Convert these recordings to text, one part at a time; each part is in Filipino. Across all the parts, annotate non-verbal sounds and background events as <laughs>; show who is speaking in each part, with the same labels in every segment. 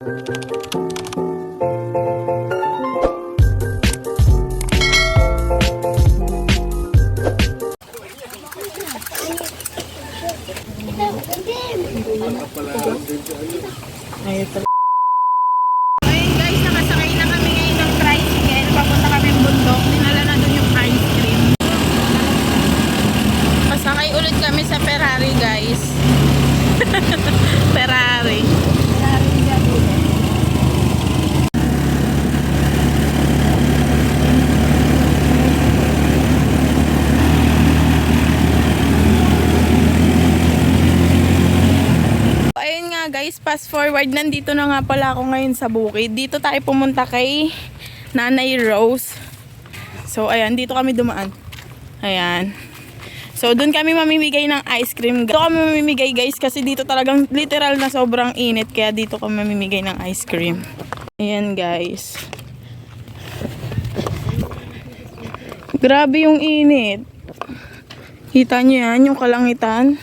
Speaker 1: Ayun guys, nakasakay na kami ngayon ng tricycle. Papunta kami bundok. Dinala na dun yung ice cream. Pasakay ulit kami sa Ferrari guys. Ferrari. Ayun nga guys, fast forward, nandito na nga pala ako ngayon sa bukid. Dito tayo pumunta kay Nanay Rose. So ayan, dito kami dumaan. Ayan. So doon kami mamimigay ng ice cream. Dito kami mamimigay guys kasi dito talagang literal na sobrang init. Kaya dito kami mamimigay ng ice cream. Ayan guys. Grabe yung init. Kita nyo yan, yung kalangitan.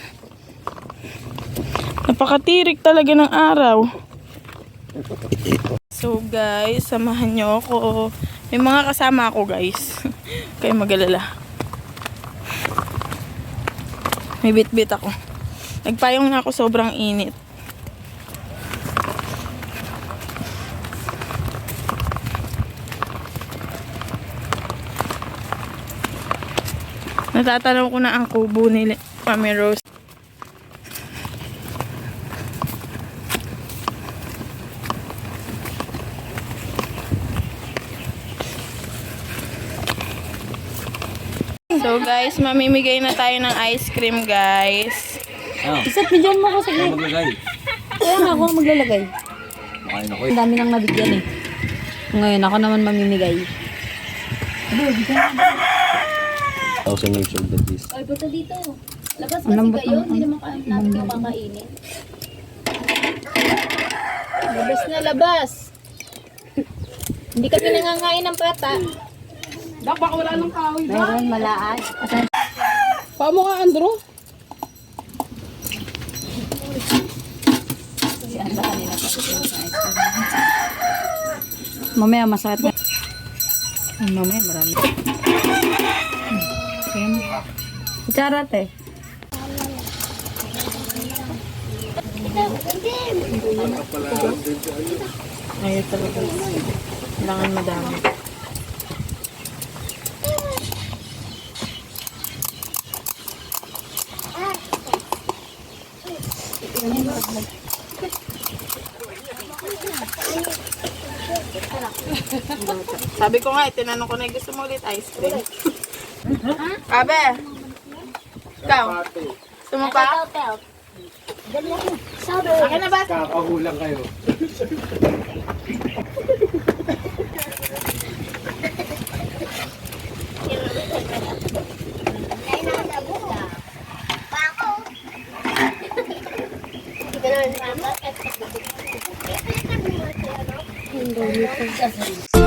Speaker 1: Napakatirik talaga ng araw. So guys, samahan nyo ako. May mga kasama ako guys. <laughs> Kayo magalala. May bit-bit ako. Nagpayong na ako sobrang init. Natatanaw ko na ang kubo ni Mami. So guys, mamimigay na tayo ng ice cream guys.
Speaker 2: Ah,
Speaker 3: Isa, bigyan mo sa
Speaker 2: ano maglagay?
Speaker 3: Kaya nga ako ang maglalagay.
Speaker 2: Makain ako eh.
Speaker 3: Ang dami nang nabigyan eh. Ngayon, ako naman mamimigay.
Speaker 2: Thousand years old that is.
Speaker 4: Ay, punta dito. Labas kasi
Speaker 3: lambot
Speaker 4: kayo, hindi naman kayo natin kayo kakainin. Labas na labas. hindi kami nangangain ng prata.
Speaker 3: Meron, malaan. Asan?
Speaker 1: Paano ka, Andrew?
Speaker 3: Mamaya, masakit na. Ay, mamaya, marami. Ayan. Kutsara, te.
Speaker 1: Ayaw talaga. Kailangan madami. Sabi ko nga, eh, tinanong ko na gusto mo ulit ice cream. Abe! Ikaw? Gusto mo pa? Akin na ba? <laughs> Thank you.